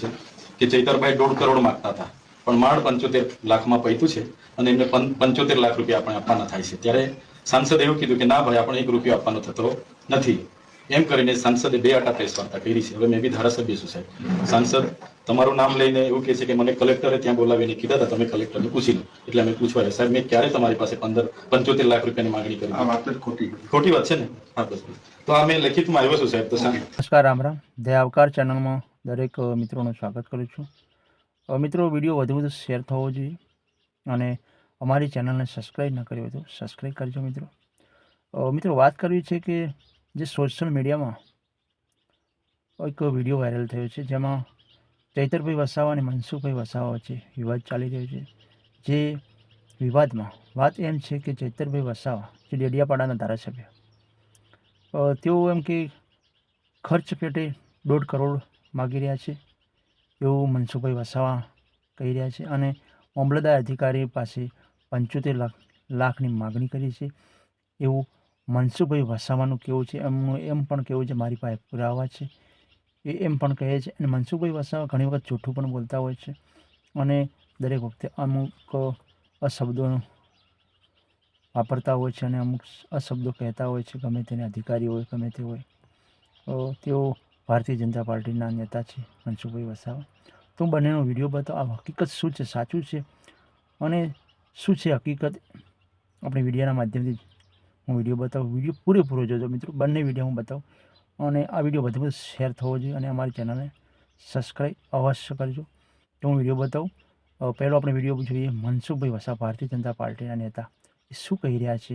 છે કે ચૈતરભાઈ દોઢ કરોડ માંગતા હતા. પણ માળ પંચોતેર લાખમાં પૈતું છે અને એમને પંચોતેર લાખ રૂપિયા આપણે આપવાના થાય છે. ત્યારે સાંસદે એવું કીધું કે ના ભાઈ આપણે એક રૂપિયો આપવાનો થતો નથી. એમ કરીને સાંસદે બે આટા પ્રેસ વાર્તા કરી છે. હવે મેં બી ધારાસભ્ય છું સાહેબ. સાંસદ તમારું નામ લઈને એવું કહે છે કે મને કલેક્ટરે ત્યાં બોલાવીને કીધા હતા તમે કલેક્ટરને પૂછી લો. એટલે અમે પૂછવા. સાહેબ મેં ક્યારે તમારી પાસે પંદર પંચોતેર લાખ રૂપિયાની માંગણી કરી? આ વાત જ ખોટી. ખોટી વાત છે ને? હા બસ. તો આ મેં લખિતમાં આવ્યો છું સાહેબ તો સાહેબ. નમસ્કાર રામ રામ. આવકાર ચેનલમાં દરેક મિત્રોનું સ્વાગત કરું છું. મિત્રો, વીડિયો વધુ વધુ શેર થવો જોઈએ અને અમારી ચેનલને સબસ્ક્રાઈબ ન કરી હોય તો સબસ્ક્રાઈબ કરજો મિત્રો. મિત્રો, વાત કરવી છે કે જે સોશિયલ મીડિયામાં એક વીડિયો વાયરલ થયો છે, જેમાં ચૈતરભાઈ વસાવા અને મનસુખભાઈ વસાવા વચ્ચે વિવાદ ચાલી રહ્યો છે. જે વિવાદમાં વાત એમ છે કે ચૈતરભાઈ વસાવા, જે ડેડિયાપાડાના ધારાસભ્ય તેઓ એમ કે ખર્ચ પેટે દોઢ કરોડ માગી રહ્યા છે. એવું મનસુખભાઈ વસાવા કહી રહ્યા છે અને મામલતદાર અધિકારી પાસે પંચોતેર લાખ, લાખની માગણી કરી છે. એવું મનસુખભાઈ વસાવાનું કેવું છે. એમનું એમ પણ કેવું છે મારી પાસે પુરાવા છે. એ એમ પણ કહે છે અને મનસુખભાઈ વસાવા ઘણી વખત જૂઠું પણ બોલતા હોય છે. અને દરેક વખતે અમુક અશબ્દો વાપરતા હોય છે અને અમુક અશબ્દો કહેતા હોય છે. ગમે તેને અધિકારી હોય, ગમે તે હોય. તેઓ ભારતીય જનતા પાર્ટીના નેતા છે મનસુખભાઈ વસાવા. તો બંનેનો વીડિયો બતાવો. આ હકીકત શું છે? સાચું છે? અને શું છે હકીકત? આપણે વિડીયોના માધ્યમથી હું વીડિયો બતાવું. વીડિયો પૂરેપૂરો જોજો મિત્રો. બંને વીડિયો હું બતાવું. અને આ વીડિયો વધુ શેર થવો જોઈએ અને અમારી ચેનલને સબસ્ક્રાઈબ અવશ્ય કરજો. તો હું વીડિયો બતાવું. પહેલો આપણે વીડિયો જોઈએ મનસુખભાઈ વસાવા, ભારતીય જનતા પાર્ટીના નેતા. એ શું કહી રહ્યા છે?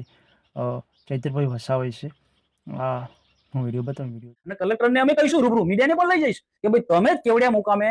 ચૈત્રભાઈ વસાવા વિશે. આ હું વીડિયો બતાવું, વીડિયો અને કલેક્ટરને અમે કહીશું, રૂબરૂ મીડિયાને પણ લઈ જઈશ કે ભાઈ તમે જ કેવડિયા મુકામે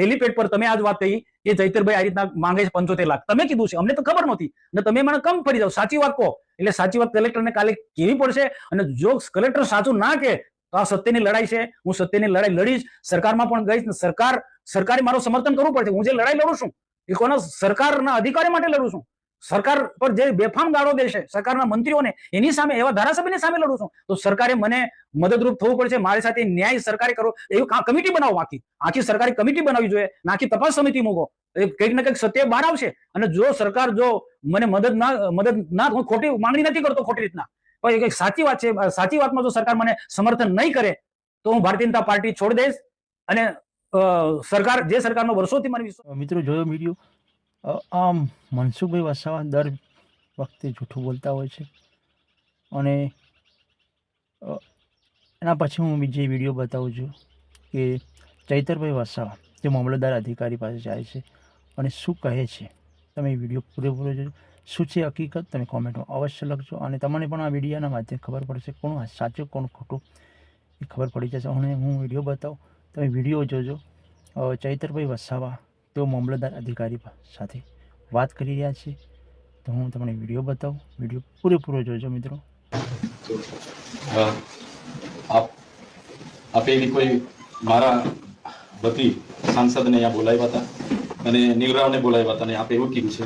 હેલિપેડ પર તમે આજ વાત કહી કે જૈતરભાઈ આ રીતના માંગે છે પંચોતેર લાખ. તમે કીધું છે, અમને તો ખબર નહોતી. અને તમે મને કમ ફરી જાઓ. સાચી વાત કહો. એટલે સાચી વાત કલેક્ટરને કાલે કેવી પડશે અને જો કલેક્ટર સાચું ના કે તો આ સત્યની લડાઈ છે. હું સત્યની લડાઈ લડીશ. સરકારમાં પણ ગઈશ ને સરકાર, સરકારે મારું સમર્થન કરવું પડશે. હું જે લડાઈ લડું છું, એ કોના, સરકારના અધિકારી માટે લડું છું. સરકાર પર જે બેફામ ગાળો દે સરકારના મંત્રીઓને એની સામે એવા ધારાસભ્યની સામે લડું છું. તો સરકારે મને મદદરૂપ થવું પડશે મારી સાથે ન્યાય સરકારે કરો એવી કમિટી બનાવો આખી. આખી સરકારી કમિટી બનાવવી જોઈએ આખી તપાસ સમિતિ મૂકો. એ ને કંઈક સત્ય બહાર આવશે. અને જો સરકાર જો મને મદદ ના મદદ ના ખોટી માંગણી નથી કરતો ખોટી રીતના. પણ સાચી વાત છે સાચી વાતમાં જો સરકાર મને સમર્થન નહીં કરે તો હું ભારતીય જનતા પાર્ટી છોડી દઈશ. અને સરકાર જે સરકારનો વર્ષોથી મને મિત્રો જોયો વીડિયો અ, આમ મનસુખભાઈ વસાવા દર વખતે જૂઠું બોલતા હોય છે. અને એના પછી હું બીજી વીડિયો બતાવું છું કે ચૈતરભાઈ વસાવા, જે મામલતદાર અધિકારી પાસે જાય છે અને શું કહે છે, તમે વીડિયો પૂરેપૂરો જોજો. શું છે હકીકત, તમે કોમેન્ટમાં અવશ્ય લખજો. અને તમને પણ આ વિડીયોના માધ્યમ ખબર પડશે કોણ સાચું, કોણ ખોટું, એ ખબર પડી જશે. અને હું વીડિયો બતાવું, તમે વીડિયો જોજો. ચૈતરભાઈ વસાવા તેઓ મામલતદાર અધિકારી સાથે વાત કરી રહ્યા છે. તો હું તમને વીડિયો બતાવું. વીડિયો પૂરેપૂરો જોજો મિત્રો. અ, આપ આપે કોઈ મારા વતી સાંસદને અહીંયા બોલાવ્યા હતા અને નીલરાવને બોલાવ્યા હતા અને આપે એવું કીધું છે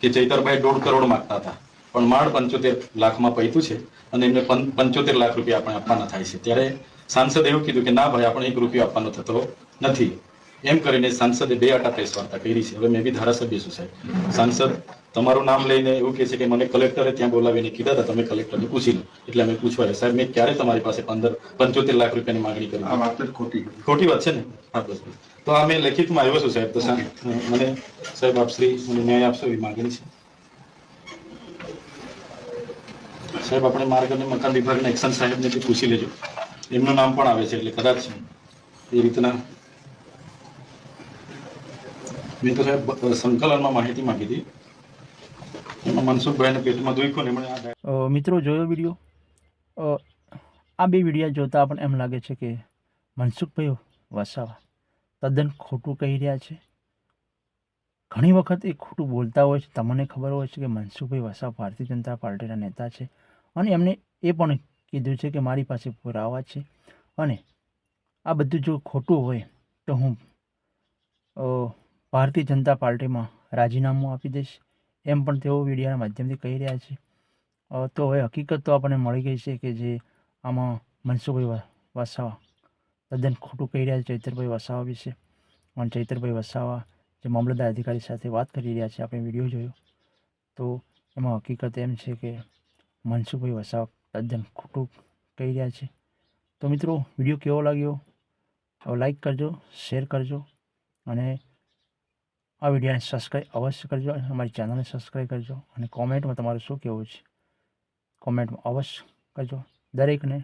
કે ચૈતરભાઈ દોઢ કરોડ માંગતા હતા. પણ માંડ પંચોતેર લાખમાં પૈતું છે અને એમને પંચોતેર લાખ રૂપિયા આપણે આપવાના થાય છે. ત્યારે સાંસદે એવું કીધું કે ના ભાઈ આપણે એક રૂપિયો આપવાનો થતો નથી. એમ કરીને સાંસદે બે આટા પ્રેસ વાર્તા કરી છે. હવે મેં બી ધારાસભ્ય છું સાહેબ. સાંસદ તમારું નામ લઈને એવું કહે છે કે મને કલેક્ટરે ત્યાં બોલાવીને કીધા હતા તમે કલેક્ટરને પૂછી લો. એટલે અમે પૂછવા સાહેબ મેં ક્યારે તમારી પાસે પંદર પંચોતેર લાખ રૂપિયાની માંગણી કરી? આ વાત ખોટી ખોટી વાત છે ને? હા બસ. તો આ મેં લેખિતમાં આવ્યો છું સાહેબ. તો સાહેબ મને સાહેબ આપશ્રી મને ન્યાય આપશો એવી માંગણી છે? સાહેબ આપણે માર્ગ અને મકાન વિભાગના એક્શન સાહેબને પૂછી લેજો. એમનું નામ પણ આવે છે એટલે કદાચ એ રીતના મેં તો સાહેબ સંકલનમાં માહિતી માંગી હતી. એમાં મનસુખભાઈને પેટમાં દુખ્યું ને એમણે મિત્રો, જોયો વીડિયો? આ બે વિડીયા જોતા આપણને એમ લાગે છે કે મનસુખભાઈ વસાવા તદ્દન ખોટું કહી રહ્યા છે. ઘણી વખત એ ખોટું બોલતા હોય છે. તમને ખબર હોય છે કે મનસુખભાઈ વસાવા ભારતીય જનતા પાર્ટીના નેતા છે. અને એમને એ પણ કીધું છે કે મારી પાસે પુરાવા છે. અને આ બધું જો ખોટું હોય તો હું ભારતીય જનતા પાર્ટીમાં રાજીનામું આપી દઈશ એમ પણ તેઓ મીડિયાના માધ્યમથી કહી રહ્યા છે. તો હવે હકીકત તો આપણને મળી ગઈ છે કે જે આમાં મનસુખભાઈ વસાવા, તદ્દન ખોટું કહી રહ્યા છે ચૈતરભાઈ વસાવા વિશે. અને ચૈતરભાઈ વસાવા જે મામલતદાર અધિકારી સાથે વાત કરી રહ્યા છે, આપણે વીડિયો જોયો. તો એમાં હકીકત એમ છે કે મનસુખભાઈ વસાવા તદ્દન ખોટું કહી રહ્યા છે. તો મિત્રો, વીડિયો કેવો લાગ્યો? લાઈક કરજો, શેર કરજો અને આ વિડીયોને સબસ્ક્રાઈબ અવશ્ય કરજો અને અમારી ચેનલને સબસ્ક્રાઈબ કરજો અને કોમેન્ટમાં તમારું શું કહેવું છે? કોમેન્ટમાં અવશ્ય કરજો. દરેકને